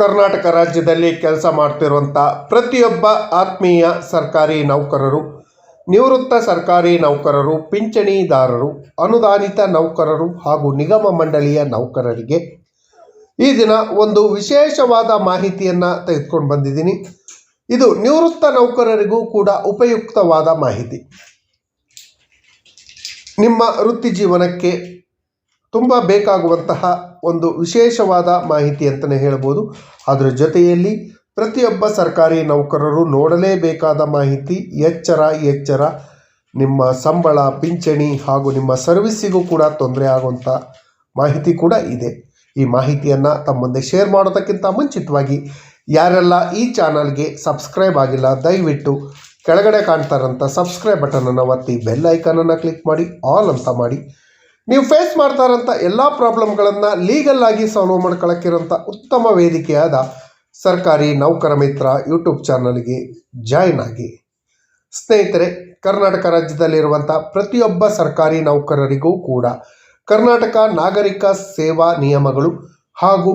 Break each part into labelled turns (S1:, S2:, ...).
S1: ಕರ್ನಾಟಕ ರಾಜ್ಯದಲ್ಲಿ ಕೆಲಸ ಮಾಡ್ತಿರುವಂಥ ಪ್ರತಿಯೊಬ್ಬ ಆತ್ಮೀಯ ಸರ್ಕಾರಿ ನೌಕರರು, ನಿವೃತ್ತ ಸರ್ಕಾರಿ ನೌಕರರು, ಪಿಂಚಣಿದಾರರು, ಅನುದಾನಿತ ನೌಕರರು ಹಾಗೂ ನಿಗಮ ಮಂಡಳಿಯ ನೌಕರರಿಗೆ ಈ ದಿನ ಒಂದು ವಿಶೇಷವಾದ ಮಾಹಿತಿಯನ್ನು ತೆಗೆದುಕೊಂಡು ಬಂದಿದ್ದೀನಿ. ಇದು ನಿವೃತ್ತ ನೌಕರರಿಗೂ ಕೂಡ ಉಪಯುಕ್ತವಾದ ಮಾಹಿತಿ. ನಿಮ್ಮ ವೃತ್ತಿ ಜೀವನಕ್ಕೆ ತುಂಬ ಬೇಕಾಗುವಂತಹ ಒಂದು ವಿಶೇಷವಾದ ಮಾಹಿತಿ ಅಂತಲೇ ಹೇಳ್ಬೋದು. ಅದರ ಜೊತೆಯಲ್ಲಿ ಪ್ರತಿಯೊಬ್ಬ ಸರ್ಕಾರಿ ನೌಕರರು ನೋಡಲೇಬೇಕಾದ ಮಾಹಿತಿ, ಎಚ್ಚರ ಎಚ್ಚರ, ನಿಮ್ಮ ಸಂಬಳ, ಪಿಂಚಣಿ ಹಾಗೂ ನಿಮ್ಮ ಸರ್ವಿಸ್ಸಿಗೂ ಕೂಡ ತೊಂದರೆ ಆಗುವಂಥ ಮಾಹಿತಿ ಕೂಡ ಇದೆ. ಈ ಮಾಹಿತಿಯನ್ನು ತಮ್ಮ ಮುಂದೆ ಶೇರ್ ಮಾಡೋದಕ್ಕಿಂತ ಮುಂಚಿತವಾಗಿ ಯಾರೆಲ್ಲ ಈ ಚಾನಲ್ಗೆ ಸಬ್ಸ್ಕ್ರೈಬ್ ಆಗಿಲ್ಲ, ದಯವಿಟ್ಟು ಕೆಳಗಡೆ ಕಾಣ್ತಾರಂಥ ಸಬ್ಸ್ಕ್ರೈಬ್ ಬಟನನ್ನು ಒತ್ತಿ ಬೆಲ್ ಐಕನನ್ನು ಕ್ಲಿಕ್ ಮಾಡಿ, ಆಲ್ ಅಂತ ಮಾಡಿ. ನೀವು ಫೇಸ್ ಮಾಡ್ತಾ ಇರೋಂಥ ಎಲ್ಲ ಪ್ರಾಬ್ಲಮ್ಗಳನ್ನು ಲೀಗಲ್ ಆಗಿ ಸಾಲ್ವ್ ಮಾಡ್ಕೊಳ್ಳೋಕ್ಕಿರೋಂಥ ಉತ್ತಮ ವೇದಿಕೆಯಾದ ಸರ್ಕಾರಿ ನೌಕರ ಮಿತ್ರ ಯೂಟ್ಯೂಬ್ ಚಾನಲ್ಗೆ ಜಾಯ್ನ್ ಆಗಿ. ಸ್ನೇಹಿತರೆ, ಕರ್ನಾಟಕ ರಾಜ್ಯದಲ್ಲಿರುವಂಥ ಪ್ರತಿಯೊಬ್ಬ ಸರ್ಕಾರಿ ನೌಕರರಿಗೂ ಕೂಡ ಕರ್ನಾಟಕ ನಾಗರಿಕ ಸೇವಾ ನಿಯಮಗಳು ಹಾಗೂ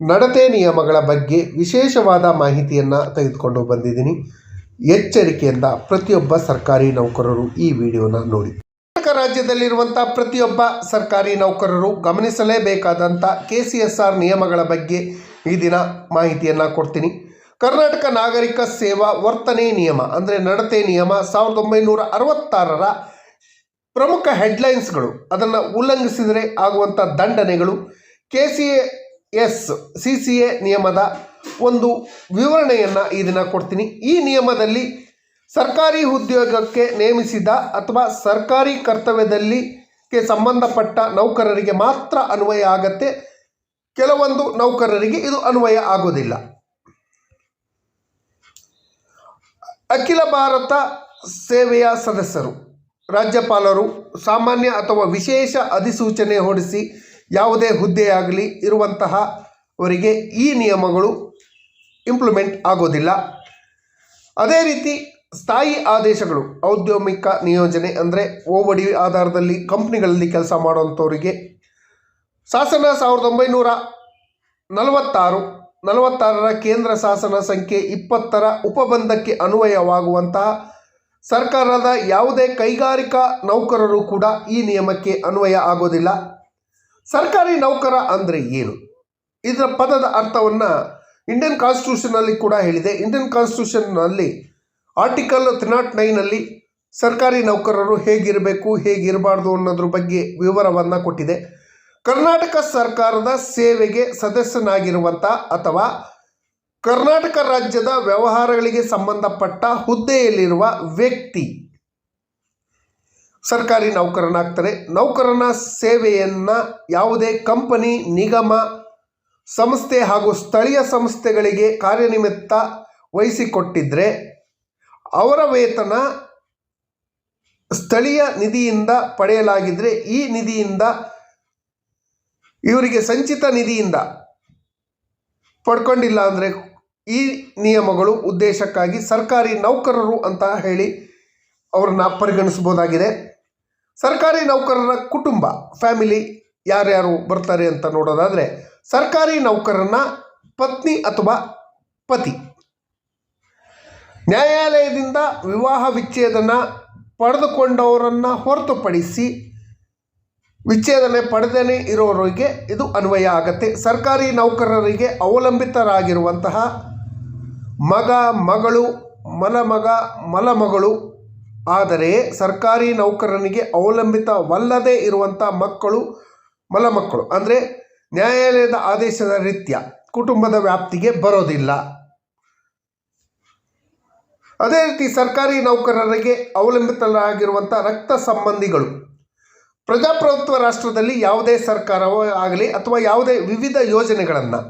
S1: ನಡತೆ ನಿಯಮಗಳ ಬಗ್ಗೆ ವಿಶೇಷವಾದ ಮಾಹಿತಿಯನ್ನು ತೆಗೆದುಕೊಂಡು ಬಂದಿದ್ದೀನಿ. ಎಚ್ಚರಿಕೆಯಿಂದ ಪ್ರತಿಯೊಬ್ಬ ಸರ್ಕಾರಿ ನೌಕರರು ಈ ವಿಡಿಯೋನ ನೋಡಿ. ರಾಜ್ಯದಲ್ಲಿರುವಂಥ ಪ್ರತಿಯೊಬ್ಬ ಸರ್ಕಾರಿ ನೌಕರರು ಗಮನಿಸಲೇಬೇಕಾದಂಥ ಕೆ ಸಿ ಎಸ್ ಆರ್ ನಿಯಮಗಳ ಬಗ್ಗೆ ಈ ದಿನ ಮಾಹಿತಿಯನ್ನು ಕೊಡ್ತೀನಿ. ಕರ್ನಾಟಕ ನಾಗರಿಕ ಸೇವಾ ವರ್ತನೆ ನಿಯಮ ಅಂದರೆ ನಡತೆ ನಿಯಮ ಸಾವಿರದ ಒಂಬೈನೂರ ಅರವತ್ತಾರರ ಪ್ರಮುಖ ಹೆಡ್ಲೈನ್ಸ್ಗಳು. ಅದನ್ನು ಉಲ್ಲಂಘಿಸಿದರೆ ಆಗುವಂಥ ದಂಡನೆಗಳು. K C S C C A ನಿಯಮದ ಒಂದು ವಿವರಣೆಯನ್ನು ಈ ದಿನ ಕೊಡ್ತೀನಿ. ಈ ನಿಯಮದಲ್ಲಿ ಸರ್ಕಾರಿ ಉದ್ಯೋಗಕ್ಕೆ ನೇಮಿಸಿದ ಅಥವಾ ಸರ್ಕಾರಿ ಕರ್ತವ್ಯದಲ್ಲಿ ಗೆ ಸಂಬಂಧಪಟ್ಟ ನೌಕರರಿಗೆ ಮಾತ್ರ ಅನ್ವಯ ಆಗತ್ತೆ. ಕೆಲವೊಂದು ನೌಕರರಿಗೆ ಇದು ಅನ್ವಯ ಆಗೋದಿಲ್ಲ. ಅಖಿಲ ಭಾರತ ಸೇವೆಯ ಸದಸ್ಯರು, ರಾಜ್ಯಪಾಲರು, ಸಾಮಾನ್ಯ ಅಥವಾ ವಿಶೇಷ ಅಧಿಸೂಚನೆ ಹೊಡಿಸಿ ಯಾವುದೇ ಹುದ್ದೆಯಾಗಲಿ ಇರುವಂತಹ ಅವರಿಗೆ ಈ ನಿಯಮಗಳು ಇಂಪ್ಲಿಮೆಂಟ್ ಆಗೋದಿಲ್ಲ. ಅದೇ ರೀತಿ ಸ್ಥಾಯಿ ಆದೇಶಗಳು, ಔದ್ಯೋಮಿಕ ನಿಯೋಜನೆ ಅಂದರೆ ಓವಡಿ ಆಧಾರದಲ್ಲಿ ಕಂಪ್ನಿಗಳಲ್ಲಿ ಕೆಲಸ ಮಾಡುವಂಥವರಿಗೆ ಶಾಸನ ಸಾವಿರದ ಒಂಬೈನೂರ ನಲವತ್ತಾರು, ನಲವತ್ತಾರರ ಕೇಂದ್ರ ಶಾಸನ ಸಂಖ್ಯೆ ಇಪ್ಪತ್ತರ ಉಪಬಂಧಕ್ಕೆ ಅನ್ವಯವಾಗುವಂತಹ ಸರ್ಕಾರದ ಯಾವುದೇ ಕೈಗಾರಿಕಾ ನೌಕರರು ಕೂಡ ಈ ನಿಯಮಕ್ಕೆ ಅನ್ವಯ ಆಗೋದಿಲ್ಲ. ಸರ್ಕಾರಿ ನೌಕರ ಅಂದರೆ ಏನು? ಇದರ ಪದದ ಅರ್ಥವನ್ನು ಇಂಡಿಯನ್ ಕಾನ್ಸ್ಟಿಟ್ಯೂಷನಲ್ಲಿ ಕೂಡ ಹೇಳಿದೆ. ಇಂಡಿಯನ್ ಕಾನ್ಸ್ಟಿಟ್ಯೂಷನ್ನಲ್ಲಿ ಆರ್ಟಿಕಲ್ ತ್ರೀ ನಾಟ್ ನೈನಲ್ಲಿ ಸರ್ಕಾರಿ ನೌಕರರು ಹೇಗಿರಬೇಕು, ಹೇಗಿರಬಾರ್ದು ಅನ್ನೋದ್ರ ಬಗ್ಗೆ ವಿವರವನ್ನು ಕೊಟ್ಟಿದೆ. ಕರ್ನಾಟಕ ಸರ್ಕಾರದ ಸೇವೆಗೆ ಸದಸ್ಯನಾಗಿರುವಂಥ ಅಥವಾ ಕರ್ನಾಟಕ ರಾಜ್ಯದ ವ್ಯವಹಾರಗಳಿಗೆ ಸಂಬಂಧಪಟ್ಟ ಹುದ್ದೆಯಲ್ಲಿರುವ ವ್ಯಕ್ತಿ ಸರ್ಕಾರಿ ನೌಕರನಾಗ್ತಾರೆ. ನೌಕರನ ಸೇವೆಯನ್ನು ಯಾವುದೇ ಕಂಪನಿ, ನಿಗಮ, ಸಂಸ್ಥೆ ಹಾಗೂ ಸ್ಥಳೀಯ ಸಂಸ್ಥೆಗಳಿಗೆ ಕಾರ್ಯನಿಮಿತ್ತ ವಹಿಸಿಕೊಟ್ಟಿದ್ರೆ ಅವರ ವೇತನ ಸ್ಥಳೀಯ ನಿಧಿಯಿಂದ ಪಡೆಯಲಾಗಿದ್ದರೆ ಈ ನಿಧಿಯಿಂದ, ಇವರಿಗೆ ಸಂಚಿತ ನಿಧಿಯಿಂದ ಪಡ್ಕೊಂಡಿಲ್ಲ ಅಂದರೆ ಈ ನಿಯಮಗಳು ಉದ್ದೇಶಕ್ಕಾಗಿ ಸರ್ಕಾರಿ ನೌಕರರು ಅಂತ ಹೇಳಿ ಅವರನ್ನು ಪರಿಗಣಿಸ್ಬೋದಾಗಿದೆ ಸರ್ಕಾರಿ ನೌಕರರ ಕುಟುಂಬ, ಫ್ಯಾಮಿಲಿ ಯಾರ್ಯಾರು ಬರ್ತಾರೆ ಅಂತ ನೋಡೋದಾದರೆ ಸರ್ಕಾರಿ ನೌಕರನ ಪತ್ನಿ ಅಥವಾ ಪತಿ. ನ್ಯಾಯಾಲಯದಿಂದ ವಿವಾಹ ವಿಚ್ಛೇದನ ಪಡೆದುಕೊಂಡವರನ್ನು ಹೊರತುಪಡಿಸಿ ವಿಚ್ಛೇದನೆ ಪಡೆದೇ ಇರೋರಿಗೆ ಇದು ಅನ್ವಯ ಆಗತ್ತೆ. ಸರ್ಕಾರಿ ನೌಕರರಿಗೆ ಅವಲಂಬಿತರಾಗಿರುವಂತಹ ಮಗ, ಮಗಳು, ಮಲಮಗ, ಮಲಮಗಳು, ಆದರೆ ಸರ್ಕಾರಿ ನೌಕರನಿಗೆ ಅವಲಂಬಿತವಲ್ಲದೇ ಇರುವಂಥ ಮಕ್ಕಳು ಮಲಮಕ್ಕಳು. ಅಂದರೆ ನ್ಯಾಯಾಲಯದ ಆದೇಶದ ರೀತ್ಯ ಕುಟುಂಬದ ವ್ಯಾಪ್ತಿಗೆ ಬರೋದಿಲ್ಲ. ಅದೇ ರೀತಿ ಸರ್ಕಾರಿ ನೌಕರರಿಗೆ ಅವಲಂಬಿತರಾಗಿರುವಂಥ ರಕ್ತ ಸಂಬಂಧಿಗಳು. ಪ್ರಜಾಪ್ರಭುತ್ವ ರಾಷ್ಟ್ರದಲ್ಲಿ ಯಾವುದೇ ಸರ್ಕಾರವೋ ಆಗಲಿ ಅಥವಾ ಯಾವುದೇ ವಿವಿಧ ಯೋಜನೆಗಳನ್ನು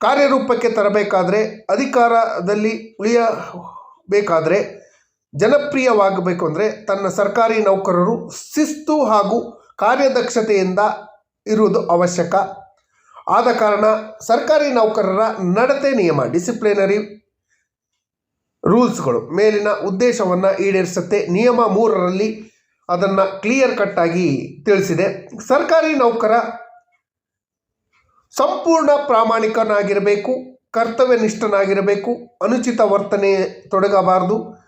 S1: ಕಾರ್ಯರೂಪಕ್ಕೆ ತರಬೇಕಾದರೆ ಅಧಿಕಾರದಲ್ಲಿ ಉಳಿಯಬೇಕಾದರೆ ಜನಪ್ರಿಯವಾಗಬೇಕು ಅಂದರೆ ತನ್ನ ಸರ್ಕಾರಿ ನೌಕರರು ಶಿಸ್ತು ಹಾಗೂ ಕಾರ್ಯದಕ್ಷತೆಯಿಂದ ಇರುವುದು ಅವಶ್ಯಕ. ಆದ ಕಾರಣ ಸರ್ಕಾರಿ ನೌಕರರ ನಡತೆ ನಿಯಮ ಡಿಸಿಪ್ಲಿನರಿ ರೂಲ್ಸ್ಗಳು. ಮೇಲಿನ ಉದ್ದೇಶವನ್ನು ಈಡೇರಿಸುತ್ತೆ. ನಿಯಮ ಮೂರರಲ್ಲಿ ಅದನ್ನು ಕ್ಲಿಯರ್ ಕಟ್ಟಾಗಿ ತಿಳಿಸಿದೆ. ಸರ್ಕಾರಿ ನೌಕರ ಸಂಪೂರ್ಣ ಪ್ರಾಮಾಣಿಕನಾಗಿರಬೇಕು, ಕರ್ತವ್ಯನಿಷ್ಠನಾಗಿರಬೇಕು, ಅನುಚಿತ ವರ್ತನೆ ತೊಡಗಬಾರದು.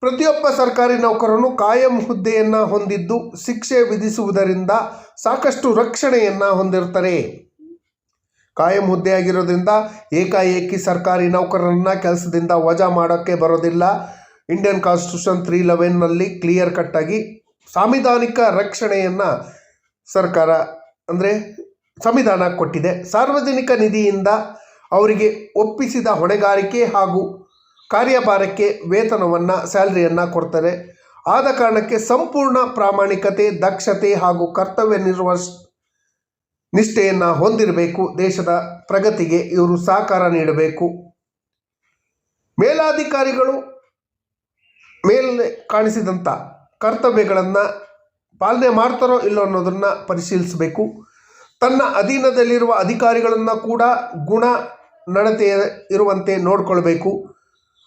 S1: ಪ್ರತಿಯೊಬ್ಬ ಸರ್ಕಾರಿ ನೌಕರನು ಕಾಯಂ ಹುದ್ದೆಯನ್ನು ಹೊಂದಿದ್ದು, ಶಿಕ್ಷೆ ವಿಧಿಸುವುದರಿಂದ ಸಾಕಷ್ಟು ರಕ್ಷಣೆಯನ್ನು ಹೊಂದಿರ್ತಾರೆ. ಕಾಯಂ ಹುದ್ದೆಯಾಗಿರೋದ್ರಿಂದ ಏಕಾಏಕಿ ಸರ್ಕಾರಿ ನೌಕರರನ್ನ ಕೆಲಸದಿಂದ ವಜಾ ಮಾಡೋಕ್ಕೆ ಬರೋದಿಲ್ಲ. ಇಂಡಿಯನ್ ಕಾನ್ಸ್ಟಿಟ್ಯೂಷನ್ ತ್ರೀ ಲೆವೆನ್ನಲ್ಲಿ ಕ್ಲಿಯರ್ ಕಟ್ಟಾಗಿ ಸಾಂವಿಧಾನಿಕ ರಕ್ಷಣೆಯನ್ನು ಸರ್ಕಾರ ಅಂದರೆ ಸಂವಿಧಾನ ಕೊಟ್ಟಿದೆ. ಸಾರ್ವಜನಿಕ ನಿಧಿಯಿಂದ ಅವರಿಗೆ ಒಪ್ಪಿಸಿದ ಹೊಣೆಗಾರಿಕೆ ಹಾಗೂ ಕಾರ್ಯಭಾರಕ್ಕೆ ವೇತನವನ್ನು, ಸ್ಯಾಲ್ರಿಯನ್ನು ಕೊಡ್ತಾರೆ. ಆದ ಕಾರಣಕ್ಕೆ ಸಂಪೂರ್ಣ ಪ್ರಾಮಾಣಿಕತೆ, ದಕ್ಷತೆ ಹಾಗೂ ಕರ್ತವ್ಯ ನಿರ್ವಹ್ ನಿಷ್ಠೆಯನ್ನು ಹೊಂದಿರಬೇಕು, ದೇಶದ ಪ್ರಗತಿಗೆ ಇವರು ಸಹಕಾರ ನೀಡಬೇಕು. ಮೇಲಾಧಿಕಾರಿಗಳು ಮೇಲೆ ಕಾಣಿಸಿದಂಥ ಕರ್ತವ್ಯಗಳನ್ನು ಪಾಲನೆ ಮಾಡ್ತಾರೋ ಇಲ್ಲೋ ಅನ್ನೋದನ್ನು ಪರಿಶೀಲಿಸಬೇಕು. ತನ್ನ ಅಧೀನದಲ್ಲಿರುವ ಅಧಿಕಾರಿಗಳನ್ನು ಕೂಡ ಗುಣ ನಡತೆ ಇರುವಂತೆ ನೋಡಿಕೊಳ್ಬೇಕು.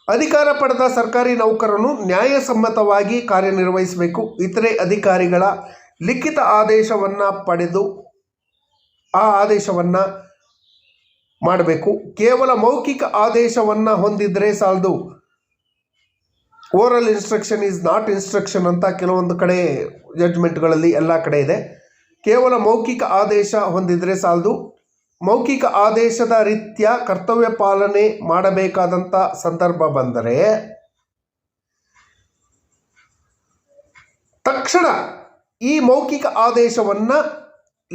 S1: ಅಧಿಕಾರ ಪಡೆದ ಸರ್ಕಾರಿ ನೌಕರನು ನ್ಯಾಯಸಮ್ಮತವಾಗಿ ಕಾರ್ಯನಿರ್ವಹಿಸಬೇಕು. ಇತರೆ ಅಧಿಕಾರಿಗಳ ಲಿಖಿತ ಆದೇಶವನ್ನು ಪಡೆದು ಆ ಆದೇಶವನ್ನು ಮಾಡಬೇಕು. ಕೇವಲ ಮೌಖಿಕ ಆದೇಶವನ್ನು ಹೊಂದಿದರೆ ಸಾಲದು. Oral instruction is not instruction ಅಂತ ಕೆಲವೊಂದು ಕಡೆ ಜಡ್ಜ್ಮೆಂಟ್ಗಳಲ್ಲಿ ಎಲ್ಲ ಕಡೆ ಇದೆ. ಕೇವಲ ಮೌಖಿಕ ಆದೇಶ ಹೊಂದಿದರೆ ಸಾಲದು. ಮೌಖಿಕ ಆದೇಶದ ರೀತಿಯ ಕರ್ತವ್ಯ ಪಾಲನೆ ಮಾಡಬೇಕಾದಂಥ ಸಂದರ್ಭ ಬಂದರೆ ತಕ್ಷಣ ಈ ಮೌಖಿಕ ಆದೇಶವನ್ನು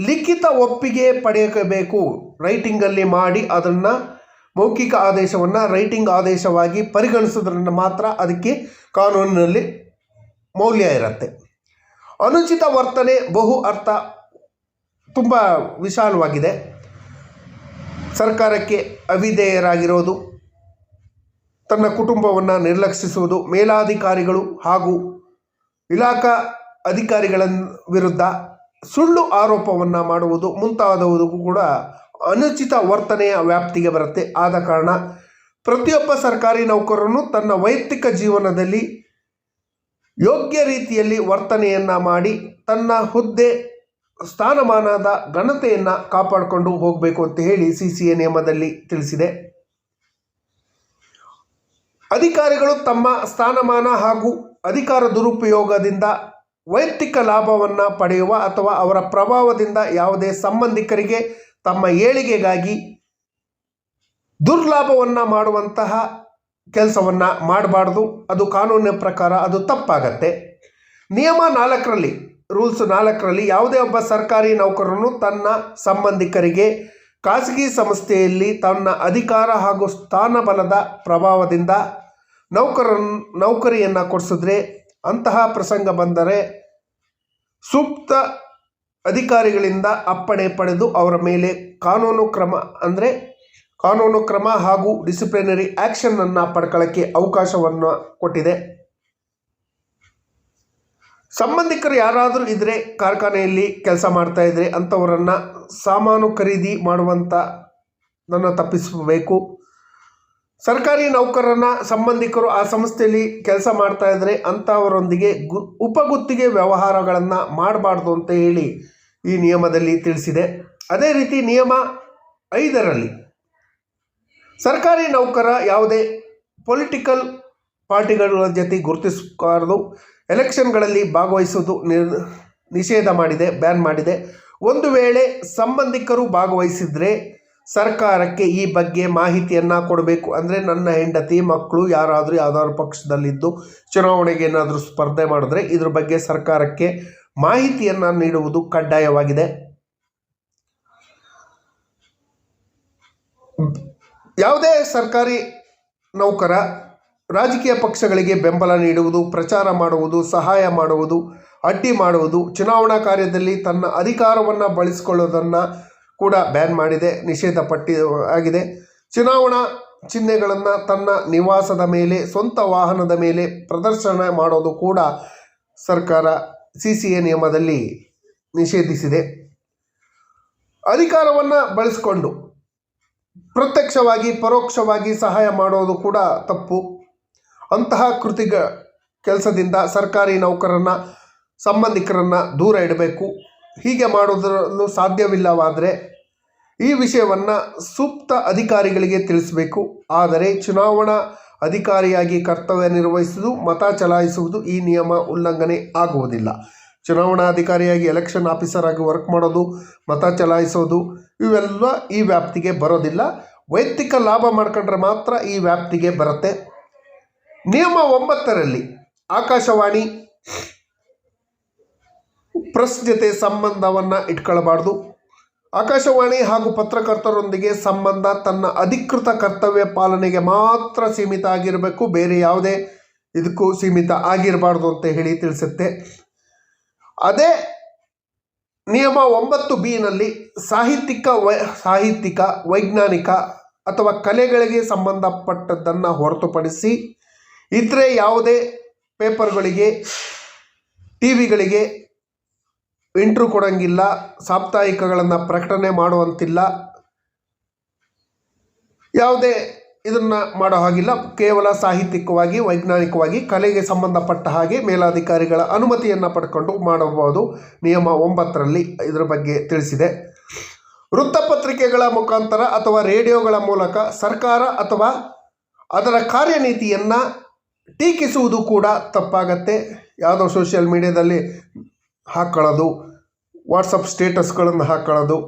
S1: ಲಿಖಿತ ಒಪ್ಪಿಗೆ ಪಡೆಯಬೇಕು. ರೈಟಿಂಗಲ್ಲಿ ಮಾಡಿ ಅದನ್ನು ಮೌಖಿಕ ಆದೇಶವನ್ನು ರೈಟಿಂಗ್ ಆದೇಶವಾಗಿ ಪರಿಗಣಿಸೋದ್ರಿಂದ ಮಾತ್ರ ಅದಕ್ಕೆ ಕಾನೂನಿನಲ್ಲಿ ಮೌಲ್ಯ ಇರುತ್ತೆ. ಅನುಚಿತ ವರ್ತನೆ ಬಹು ಅರ್ಥ ತುಂಬ ವಿಶಾಲವಾಗಿದೆ. ಸರ್ಕಾರಕ್ಕೆ ಅವಿಧೇಯರಾಗಿರೋದು, ತನ್ನ ಕುಟುಂಬವನ್ನು ನಿರ್ಲಕ್ಷಿಸುವುದು, ಮೇಲಾಧಿಕಾರಿಗಳು ಹಾಗೂ ಇಲಾಖಾ ಅಧಿಕಾರಿಗಳ ವಿರುದ್ಧ ಸುಳ್ಳು ಆರೋಪವನ್ನು ಮಾಡುವುದು ಮುಂತಾದವುದಕ್ಕೂ ಕೂಡ ಅನುಚಿತ ವರ್ತನೆಯ ವ್ಯಾಪ್ತಿಗೆ ಬರುತ್ತೆ. ಆದ ಕಾರಣ ಪ್ರತಿಯೊಬ್ಬ ಸರ್ಕಾರಿ ನೌಕರನು ತನ್ನ ವೈಯಕ್ತಿಕ ಜೀವನದಲ್ಲಿ ಯೋಗ್ಯ ರೀತಿಯಲ್ಲಿ ವರ್ತನೆಯನ್ನು ಮಾಡಿ ತನ್ನ ಹುದ್ದೆ, ಸ್ಥಾನಮಾನದ ಘನತೆಯನ್ನು ಕಾಪಾಡಿಕೊಂಡು ಹೋಗಬೇಕು ಅಂತ ಹೇಳಿ ಸಿ ಸಿ ಎ ನಿಯಮದಲ್ಲಿ ತಿಳಿಸಿದೆ. ಅಧಿಕಾರಿಗಳು ತಮ್ಮ ಸ್ಥಾನಮಾನ ಹಾಗೂ ಅಧಿಕಾರ ದುರುಪಯೋಗದಿಂದ ವೈಯಕ್ತಿಕ ಲಾಭವನ್ನು ಪಡೆಯುವ ಅಥವಾ ಅವರ ಪ್ರಭಾವದಿಂದ ಯಾವುದೇ ಸಂಬಂಧಿಕರಿಗೆ ತಮ್ಮ ಏಳಿಗೆಗಾಗಿ ದುರ್ಲಾಭವನ್ನು ಮಾಡುವಂತಹ ಕೆಲಸವನ್ನು ಮಾಡಬಾರ್ದು. ಅದು ಕಾನೂನಿನ ಪ್ರಕಾರ ಅದು ತಪ್ಪಾಗತ್ತೆ. ನಿಯಮ ನಾಲ್ಕರಲ್ಲಿ, ರೂಲ್ಸ್ ನಾಲ್ಕರಲ್ಲಿ ಯಾವುದೇ ಒಬ್ಬ ಸರ್ಕಾರಿ ನೌಕರನು ತನ್ನ ಸಂಬಂಧಿಕರಿಗೆ ಖಾಸಗಿ ಸಂಸ್ಥೆಯಲ್ಲಿ ತನ್ನ ಅಧಿಕಾರ ಹಾಗೂ ಸ್ಥಾನಬಲದ ಪ್ರಭಾವದಿಂದ ನೌಕರನ್, ನೌಕರಿಯನ್ನು ಕೊಡಿಸಿದ್ರೆ ಅಂತಹ ಪ್ರಸಂಗ ಬಂದರೆ ಸೂಕ್ತ ಅಧಿಕಾರಿಗಳಿಂದ ಅಪ್ಪಣೆ ಪಡೆದು ಅವರ ಮೇಲೆ ಕಾನೂನು ಕ್ರಮ ಅಂದರೆ ಕಾನೂನು ಕ್ರಮ ಹಾಗೂ ಡಿಸಿಪ್ಲಿನರಿ ಆ್ಯಕ್ಷನನ್ನು ಪಡ್ಕೊಳ್ಳೋಕ್ಕೆ ಅವಕಾಶವನ್ನು ಕೊಟ್ಟಿದೆ. ಸಂಬಂಧಿಕರು ಯಾರಾದರೂ ಇದ್ದರೆ ಕಾರ್ಖಾನೆಯಲ್ಲಿ ಕೆಲಸ ಮಾಡ್ತಾ ಇದ್ದರೆ ಅಂಥವರನ್ನು ಸಾಮಾನು ಖರೀದಿ ಮಾಡುವಂಥ ನನ್ನ ತಪ್ಪಿಸಬೇಕು. ಸರ್ಕಾರಿ ನೌಕರನ ಸಂಬಂಧಿಕರು ಆ ಸಂಸ್ಥೆಯಲ್ಲಿ ಕೆಲಸ ಮಾಡ್ತಾ ಇದ್ದರೆ ಅಂಥವರೊಂದಿಗೆ ಗು, ಉಪಗುತ್ತಿಗೆ ವ್ಯವಹಾರಗಳನ್ನು ಮಾಡಬಾರ್ದು ಅಂತ ಹೇಳಿ ಈ ನಿಯಮದಲ್ಲಿ ತಿಳಿಸಿದೆ. ಅದೇ ರೀತಿ ನಿಯಮ ಐದರಲ್ಲಿ ಸರ್ಕಾರಿ ನೌಕರ ಯಾವುದೇ ಪೊಲಿಟಿಕಲ್ ಪಾರ್ಟಿಗಳ ಜೊತೆ ಗುರುತಿಸಬಾರ್ದು. ಎಲೆಕ್ಷನ್ಗಳಲ್ಲಿ ಭಾಗವಹಿಸೋದು ನಿರ್, ನಿಷೇಧ ಮಾಡಿದೆ, ಬ್ಯಾನ್ ಮಾಡಿದೆ. ಒಂದು ವೇಳೆ ಸಂಬಂಧಿಕರು ಭಾಗವಹಿಸಿದರೆ ಸರ್ಕಾರಕ್ಕೆ ಈ ಬಗ್ಗೆ ಮಾಹಿತಿಯನ್ನು ಕೊಡಬೇಕು. ಅಂದರೆ ನನ್ನ ಹೆಂಡತಿ, ಮಕ್ಕಳು ಯಾರಾದರೂ ಯಾವ್ದಾದ್ರು ಪಕ್ಷದಲ್ಲಿದ್ದು ಚುನಾವಣೆಗೆ ಏನಾದರೂ ಸ್ಪರ್ಧೆ ಮಾಡಿದ್ರೆ ಇದ್ರ ಬಗ್ಗೆ ಸರ್ಕಾರಕ್ಕೆ ಮಾಹಿತಿಯನ್ನು ನೀಡುವುದು ಕಡ್ಡಾಯವಾಗಿದೆ. ಯಾವುದೇ ಸರ್ಕಾರಿ ನೌಕರ ರಾಜಕೀಯ ಪಕ್ಷಗಳಿಗೆ ಬೆಂಬಲ ನೀಡುವುದು, ಪ್ರಚಾರ ಮಾಡುವುದು, ಸಹಾಯ ಮಾಡುವುದು, ಅಡ್ಡಿ ಮಾಡುವುದು, ಚುನಾವಣಾ ಕಾರ್ಯದಲ್ಲಿ ತನ್ನ ಅಧಿಕಾರವನ್ನು ಬಳಸಿಕೊಳ್ಳೋದನ್ನು ಕೂಡ ಬ್ಯಾನ್ ಮಾಡಿದೆ, ನಿಷೇಧ ಪಟ್ಟಿ ಆಗಿದೆ. ಚುನಾವಣಾ ಚಿಹ್ನೆಗಳನ್ನು ತನ್ನ ನಿವಾಸದ ಮೇಲೆ, ಸ್ವಂತ ವಾಹನದ ಮೇಲೆ ಪ್ರದರ್ಶನ ಮಾಡೋದು ಕೂಡ ಸರ್ಕಾರ ಸಿ ಸಿ ಎ ನಿಯಮದಲ್ಲಿ ನಿಷೇಧಿಸಿದೆ. ಅಧಿಕಾರವನ್ನು ಬಳಸಿಕೊಂಡು ಪ್ರತ್ಯಕ್ಷವಾಗಿ, ಪರೋಕ್ಷವಾಗಿ ಸಹಾಯ ಮಾಡೋದು ಕೂಡ ತಪ್ಪು. ಅಂತಹ ಕೃತಿಗ, ಕೆಲಸದಿಂದ ಸರ್ಕಾರಿ ನೌಕರನ್ನು, ಸಂಬಂಧಿಕರನ್ನು ದೂರ ಇಡಬೇಕು. ಹೀಗೆ ಮಾಡುವುದರಲ್ಲೂ ಸಾಧ್ಯವಿಲ್ಲವಾದರೆ ಈ ವಿಷಯವನ್ನು ಸೂಕ್ತ ಅಧಿಕಾರಿಗಳಿಗೆ ತಿಳಿಸಬೇಕು. ಆದರೆ ಚುನಾವಣಾ ಅಧಿಕಾರಿಯಾಗಿ ಕರ್ತವ್ಯ ನಿರ್ವಹಿಸುವುದು, ಮತ ಚಲಾಯಿಸುವುದು ಈ ನಿಯಮ ಉಲ್ಲಂಘನೆ ಆಗುವುದಿಲ್ಲ. ಚುನಾವಣಾಧಿಕಾರಿಯಾಗಿ ಎಲೆಕ್ಷನ್ ಆಫೀಸರ್ ಆಗಿ ವರ್ಕ್ ಮಾಡೋದು, ಮತ ಚಲಾಯಿಸೋದು, ಇವೆಲ್ಲ ಈ ವ್ಯಾಪ್ತಿಗೆ ಬರೋದಿಲ್ಲ. ವೈಯಕ್ತಿಕ ಲಾಭ ಮಾಡ್ಕೊಂಡ್ರೆ ಮಾತ್ರ ಈ ವ್ಯಾಪ್ತಿಗೆ ಬರುತ್ತೆ. ನಿಯಮ ಒಂಬತ್ತರಲ್ಲಿ ಆಕಾಶವಾಣಿ ಪ್ರೆಸ್ ಜೊತೆ ಸಂಬಂಧವನ್ನು ಇಟ್ಕೊಳ್ಬಾರ್ದು. ಆಕಾಶವಾಣಿ ಹಾಗೂ ಪತ್ರಕರ್ತರೊಂದಿಗೆ ಸಂಬಂಧ ತನ್ನ ಅಧಿಕೃತ ಕರ್ತವ್ಯ ಪಾಲನೆಗೆ ಮಾತ್ರ ಸೀಮಿತ ಆಗಿರಬೇಕು, ಬೇರೆ ಯಾವುದೇ ಇದಕ್ಕೂ ಸೀಮಿತ ಆಗಿರಬಾರ್ದು ಅಂತ ಹೇಳಿ ತಿಳಿಸುತ್ತೆ. ಅದೇ ನಿಯಮ ಒಂಬತ್ತು ಬಿನಲ್ಲಿ ಸಾಹಿತ್ಯಿಕ ವೈ, ಸಾಹಿತ್ಯಿಕ, ವೈಜ್ಞಾನಿಕ ಅಥವಾ ಕಲೆಗಳಿಗೆ ಸಂಬಂಧಪಟ್ಟದ್ದನ್ನು ಹೊರತುಪಡಿಸಿ ಇತರೆ ಯಾವುದೇ ಪೇಪರ್ಗಳಿಗೆ ಟಿ ವಿಗಳಿಗೆ ಇಂಟ್ರು ಕೊಡೋಂಗಿಲ್ಲ, ಸಾಪ್ತಾಹಿಕಗಳನ್ನು ಪ್ರಕಟಣೆ ಮಾಡುವಂತಿಲ್ಲ. ಯಾವುದೇ ಇದನ್ನು ಮಾಡೋ ಹಾಗಿಲ್ಲ. ಕೇವಲ ಸಾಹಿತ್ಯಿಕವಾಗಿ, ವೈಜ್ಞಾನಿಕವಾಗಿ, ಕಲೆಗೆ ಸಂಬಂಧಪಟ್ಟ ಹಾಗೆ ಮೇಲಾಧಿಕಾರಿಗಳ ಅನುಮತಿಯನ್ನು ಪಡ್ಕೊಂಡು ಮಾಡಬಹುದು. ನಿಯಮ ಒಂಬತ್ತರಲ್ಲಿ ಇದರ ಬಗ್ಗೆ ತಿಳಿಸಿದೆ. ವೃತ್ತಪತ್ರಿಕೆಗಳ ಮುಖಾಂತರ ಅಥವಾ ರೇಡಿಯೋಗಳ ಮೂಲಕ ಸರ್ಕಾರ ಅಥವಾ ಅದರ ಕಾರ್ಯನೀತಿಯನ್ನು ಟೀಕಿಸುವುದು ಕೂಡ ತಪ್ಪಾಗತ್ತೆ. ಯಾವುದೋ ಸೋಷಿಯಲ್ ಮೀಡಿಯಾದಲ್ಲಿ ಹಾಕ್ಕೊಳ್ಳೋದು ವಾಟ್ಸಪ್ ಸ್ಟೇಟಸ್ಗಳನ್ನು ಹಾಕೊಳ್ಳೋದು,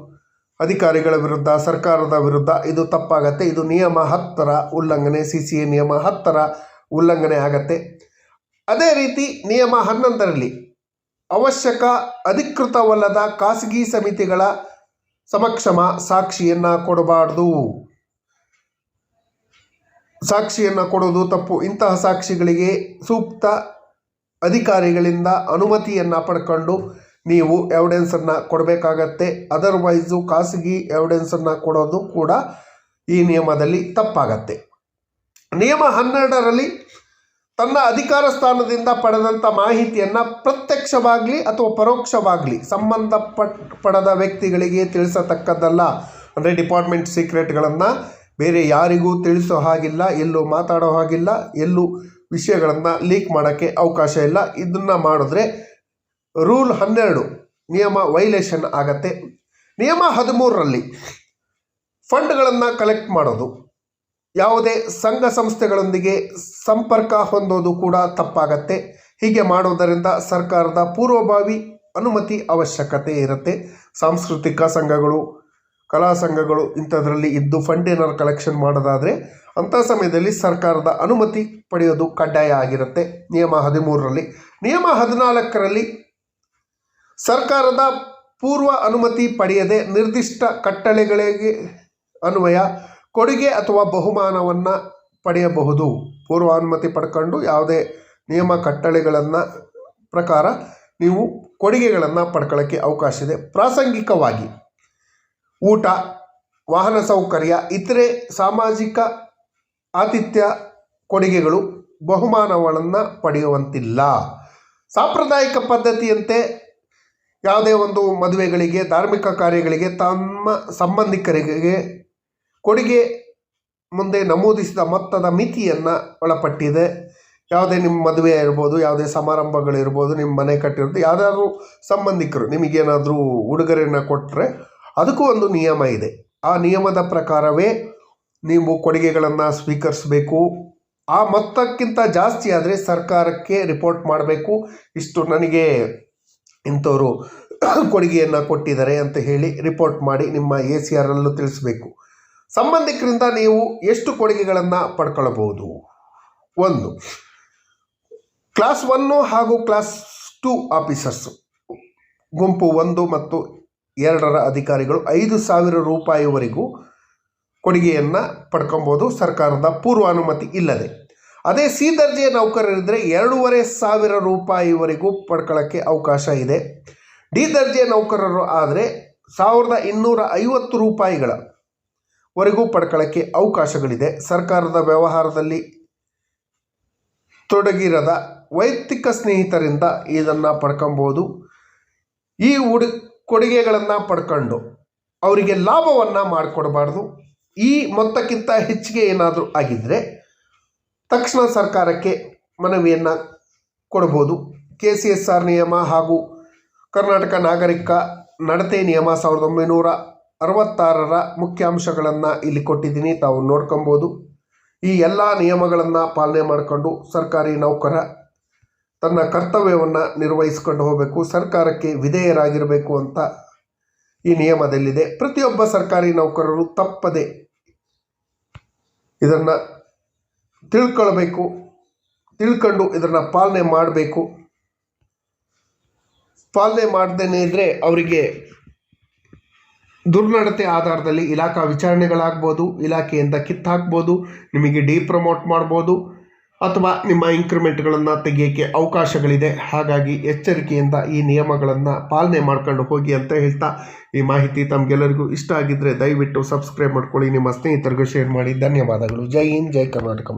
S1: ಅಧಿಕಾರಿಗಳ ವಿರುದ್ಧ, ಸರ್ಕಾರದ ವಿರುದ್ಧ ಇದು ತಪ್ಪಾಗತ್ತೆ. ಇದು ನಿಯಮ ಹತ್ತರ ಉಲ್ಲಂಘನೆ ಸಿ ಸಿ ಎ ನಿಯಮ ಹತ್ತರ ಉಲ್ಲಂಘನೆ ಆಗತ್ತೆ. ಅದೇ ರೀತಿ ನಿಯಮ ಹನ್ನೊಂದರಲ್ಲಿ ಅವಶ್ಯಕ ಅಧಿಕೃತವಲ್ಲದ ಖಾಸಗಿ ಸಮಿತಿಗಳ ಸಮಕ್ಷಮ ಸಾಕ್ಷಿಯನ್ನು ಕೊಡಬಾರ್ದು. ಸಾಕ್ಷಿಯನ್ನು ಕೊಡೋದು ತಪ್ಪು. ಇಂತಹ ಸಾಕ್ಷಿಗಳಿಗೆ ಸೂಕ್ತ ಅಧಿಕಾರಿಗಳಿಂದ ಅನುಮತಿಯನ್ನು ಪಡ್ಕೊಂಡು ನೀವು ಎವಿಡೆನ್ಸನ್ನು ಕೊಡಬೇಕಾಗತ್ತೆ. ಅದರ್ವೈಸು ಖಾಸಗಿ ಎವಿಡೆನ್ಸನ್ನು ಕೊಡೋದು ಕೂಡ ಈ ನಿಯಮದಲ್ಲಿ ತಪ್ಪಾಗತ್ತೆ. ನಿಯಮ ಹನ್ನೆರಡರಲ್ಲಿ ತನ್ನ ಅಧಿಕಾರ ಸ್ಥಾನದಿಂದ ಪಡೆದಂಥ ಮಾಹಿತಿಯನ್ನು ಪ್ರತ್ಯಕ್ಷವಾಗಲಿ ಅಥವಾ ಪರೋಕ್ಷವಾಗಲಿ ಸಂಬಂಧಪಟ್ಟ ಪಡೆದ ವ್ಯಕ್ತಿಗಳಿಗೆ ತಿಳಿಸತಕ್ಕದ್ದಲ್ಲ. ಅಂದರೆ ಡಿಪಾರ್ಟ್ಮೆಂಟ್ ಸೀಕ್ರೆಟ್ಗಳನ್ನು ಬೇರೆ ಯಾರಿಗೂ ತಿಳಿಸೋ ಹಾಗಿಲ್ಲ, ಎಲ್ಲೂ ಮಾತಾಡೋ ಹಾಗಿಲ್ಲ, ಎಲ್ಲೂ ವಿಷಯಗಳನ್ನು ಲೀಕ್ ಮಾಡೋಕ್ಕೆ ಅವಕಾಶ ಇಲ್ಲ. ಇದನ್ನು ಮಾಡಿದ್ರೆ ರೂಲ್ ಹನ್ನೆರಡು, ನಿಯಮ ವೈಲೇಷನ್ ಆಗತ್ತೆ. ನಿಯಮ ಹದಿಮೂರರಲ್ಲಿ ಫಂಡ್ಗಳನ್ನು ಕಲೆಕ್ಟ್ ಮಾಡೋದು. ಯಾವುದೇ ಸಂಘ ಸಂಸ್ಥೆಗಳೊಂದಿಗೆ ಸಂಪರ್ಕ ಹೊಂದೋದು ಕೂಡ ತಪ್ಪಾಗತ್ತೆ. ಹೀಗೆ ಮಾಡೋದರಿಂದ ಸರ್ಕಾರದ ಪೂರ್ವಭಾವಿ ಅನುಮತಿ ಅವಶ್ಯಕತೆ ಇರುತ್ತೆ. ಸಾಂಸ್ಕೃತಿಕ ಸಂಘಗಳು ಕಲಾ ಸಂಘಗಳು ಇಂಥದ್ರಲ್ಲಿ ಇದ್ದು ಫಂಡ್ ಏನಾದ್ರು ಕಲೆಕ್ಷನ್ ಮಾಡೋದಾದರೆ ಅಂಥ ಸಮಯದಲ್ಲಿ ಸರ್ಕಾರದ ಅನುಮತಿ ಪಡೆಯೋದು ಕಡ್ಡಾಯ ಆಗಿರುತ್ತೆ. ನಿಯಮ ಹದಿಮೂರರಲ್ಲಿ. ನಿಯಮ ಹದಿನಾಲ್ಕರಲ್ಲಿ ಸರ್ಕಾರದ ಪೂರ್ವ ಅನುಮತಿ ಪಡೆಯದೆ ನಿರ್ದಿಷ್ಟ ಕಟ್ಟಳೆಗಳಿಗೆ ಅನ್ವಯ, ಕೊಡುಗೆ ಅಥವಾ ಬಹುಮಾನವನ್ನು ಪಡೆಯಬಹುದು. ಪೂರ್ವ ಅನುಮತಿ ಪಡ್ಕೊಂಡು ಯಾವುದೇ ನಿಯಮ ಕಟ್ಟಳೆಗಳನ್ನು ಪ್ರಕಾರ ನೀವು ಕೊಡುಗೆಗಳನ್ನು ಪಡ್ಕೊಳ್ಳೋಕ್ಕೆ ಅವಕಾಶ ಇದೆ. ಪ್ರಾಸಂಗಿಕವಾಗಿ ಊಟ, ವಾಹನ ಸೌಕರ್ಯ, ಇತರೆ ಸಾಮಾಜಿಕ ಆತಿಥ್ಯ ಕೊಡುಗೆಗಳು ಬಹುಮಾನಗಳನ್ನು ಪಡೆಯುವಂತಿಲ್ಲ. ಸಾಂಪ್ರದಾಯಿಕ ಪದ್ಧತಿಯಂತೆ ಯಾವುದೇ ಒಂದು ಮದುವೆಗಳಿಗೆ, ಧಾರ್ಮಿಕ ಕಾರ್ಯಗಳಿಗೆ ತಮ್ಮ ಸಂಬಂಧಿಕರಿಗೆ ಕೊಡುಗೆ ಮುಂದೆ ನಮೂದಿಸಿದ ಮೊತ್ತದ ಮಿತಿಯನ್ನು ಒಳಪಟ್ಟಿದೆ. ಯಾವುದೇ ನಿಮ್ಮ ಮದುವೆ ಇರ್ಬೋದು, ಯಾವುದೇ ಸಮಾರಂಭಗಳಿರ್ಬೋದು, ನಿಮ್ಮ ಮನೆ ಕಟ್ಟಿರೋದು, ಯಾವ್ದಾದ್ರು ಸಂಬಂಧಿಕರು, ನಿಮಗೇನಾದರೂ ಉಡುಗೊರೆಯನ್ನು ಕೊಟ್ಟರೆ ಅದಕ್ಕೂ ಒಂದು ನಿಯಮ ಇದೆ. ಆ ನಿಯಮದ ಪ್ರಕಾರವೇ ನೀವು ಕೊಡುಗೆಗಳನ್ನು ಸ್ವೀಕರಿಸಬೇಕು. ಆ ಮೊತ್ತಕ್ಕಿಂತ ಜಾಸ್ತಿ ಆದರೆ ಸರ್ಕಾರಕ್ಕೆ ರಿಪೋರ್ಟ್ ಮಾಡಬೇಕು. ಇಷ್ಟು ನನಗೆ ಇಂಥವರು ಕೊಡುಗೆಯನ್ನು ಕೊಟ್ಟಿದ್ದಾರೆ ಅಂತ ಹೇಳಿ ರಿಪೋರ್ಟ್ ಮಾಡಿ ನಿಮ್ಮ ಎ ಸಿ ಆರಲ್ಲೂ ತಿಳಿಸ್ಬೇಕು. ಸಂಬಂಧಿಕರಿಂದ ನೀವು ಎಷ್ಟು ಕೊಡುಗೆಗಳನ್ನು ಪಡ್ಕೊಳ್ಬೋದು ಒಂದು ಕ್ಲಾಸ್ ಒನ್ನು ಹಾಗೂ ಕ್ಲಾಸ್ ಟು ಆಫೀಸರ್ಸು ಗುಂಪು ಒಂದು ಮತ್ತು ಎರಡರ ಅಧಿಕಾರಿಗಳು ಐದು ಸಾವಿರ ರೂಪಾಯಿವರೆಗೂ ಕೊಡುಗೆಯನ್ನು ಪಡ್ಕೊಬೋದು, ಸರ್ಕಾರದ ಪೂರ್ವಾನುಮತಿ ಇಲ್ಲದೆ. ಅದೇ ಸಿ ದರ್ಜೆಯ ನೌಕರರಿದ್ದರೆ ಎರಡೂವರೆ ಸಾವಿರ ರೂಪಾಯಿವರೆಗೂ ಪಡ್ಕೊಳ್ಳೋಕ್ಕೆ ಅವಕಾಶ ಇದೆ. ಡಿ ದರ್ಜೆಯ ನೌಕರರು ಆದರೆ ಸಾವಿರದ ಇನ್ನೂರ ಐವತ್ತು ರೂಪಾಯಿಗಳ ವರೆಗೂ ಪಡ್ಕೊಳ್ಳೋಕ್ಕೆ ಅವಕಾಶಗಳಿದೆ. ಸರ್ಕಾರದ ವ್ಯವಹಾರದಲ್ಲಿ ತೊಡಗಿರದ ವೈಯಕ್ತಿಕ ಸ್ನೇಹಿತರಿಂದ ಇದನ್ನು ಪಡ್ಕೊಬೋದು. ಈ ಉಡು ಕೊಡುಗೆಗಳನ್ನು ಪಡ್ಕೊಂಡು ಅವರಿಗೆ ಲಾಭವನ್ನು ಮಾಡಿಕೊಡಬಾರ್ದು. ಈ ಮೊತ್ತಕ್ಕಿಂತ ಹೆಚ್ಚಿಗೆ ಏನಾದರೂ ಆಗಿದ್ದರೆ ತಕ್ಷಣ ಸರ್ಕಾರಕ್ಕೆ ಮನವಿಯನ್ನು ಕೊಡ್ಬೋದು. ಕೆ ಸಿ ಎಸ್ ಆರ್ ನಿಯಮ ಹಾಗೂ ಕರ್ನಾಟಕ ನಾಗರಿಕ ನಡತೆ ನಿಯಮ ಸಾವಿರದ ಒಂಬೈನೂರ ಅರವತ್ತಾರರ ಮುಖ್ಯಾಂಶಗಳನ್ನು ಇಲ್ಲಿ ಕೊಟ್ಟಿದ್ದೀನಿ. ತಾವು ನೋಡ್ಕೊಬೋದು. ಈ ಎಲ್ಲ ನಿಯಮಗಳನ್ನು ಪಾಲನೆ ಮಾಡಿಕೊಂಡು ಸರ್ಕಾರಿ ನೌಕರ ತನ್ನ ಕರ್ತವ್ಯವನ್ನು ನಿರ್ವಹಿಸ್ಕೊಂಡು ಹೋಗಬೇಕು, ಸರ್ಕಾರಕ್ಕೆ ವಿಧೇಯರಾಗಿರಬೇಕು ಅಂತ ಈ ನಿಯಮದಲ್ಲಿದೆ. ಪ್ರತಿಯೊಬ್ಬ ಸರ್ಕಾರಿ ನೌಕರರು ತಪ್ಪದೆ ಇದನ್ನು ತಿಳ್ಕೊಳ್ಬೇಕು, ತಿಳ್ಕೊಂಡು ಇದನ್ನು ಪಾಲನೆ ಮಾಡಬೇಕು. ಪಾಲನೆ ಮಾಡ್ದೇ ಇದ್ದರೆ ಅವರಿಗೆ ದುರ್ನಡತೆ ಆಧಾರದಲ್ಲಿ ಇಲಾಖಾ ವಿಚಾರಣೆಗಳಾಗ್ಬೋದು, ಇಲಾಖೆಯಿಂದ ಕಿತ್ತಾಕ್ಬೋದು, ನಿಮಗೆ ಡಿ ಪ್ರಮೋಟ್ ಮಾಡ್ಬೋದು. ಅಥವಾ ನಿಮ್ಮ ಇಂಕ್ರಿಮೆಂಟ್ಗಳನ್ನು ತೆಗೆಯೋಕ್ಕೆ ಅವಕಾಶಗಳಿದೆ. ಹಾಗಾಗಿ ಎಚ್ಚರಿಕೆಯಿಂದ ಈ ನಿಯಮಗಳನ್ನು ಪಾಲನೆ ಮಾಡ್ಕೊಂಡು ಹೋಗಿ ಅಂತ ಹೇಳ್ತಾ ಈ ಮಾಹಿತಿ ತಮಗೆಲ್ಲರಿಗೂ ಇಷ್ಟ ಆಗಿದ್ದರೆ ದಯವಿಟ್ಟು ಸಬ್ಸ್ಕ್ರೈಬ್ ಮಾಡ್ಕೊಳ್ಳಿ. ನಿಮ್ಮ ಸ್ನೇಹಿತರಿಗೂ ಶೇರ್ ಮಾಡಿ. ಧನ್ಯವಾದಗಳು. ಜೈ ಹಿಂದ್, ಜೈ ಕರ್ನಾಟಕ.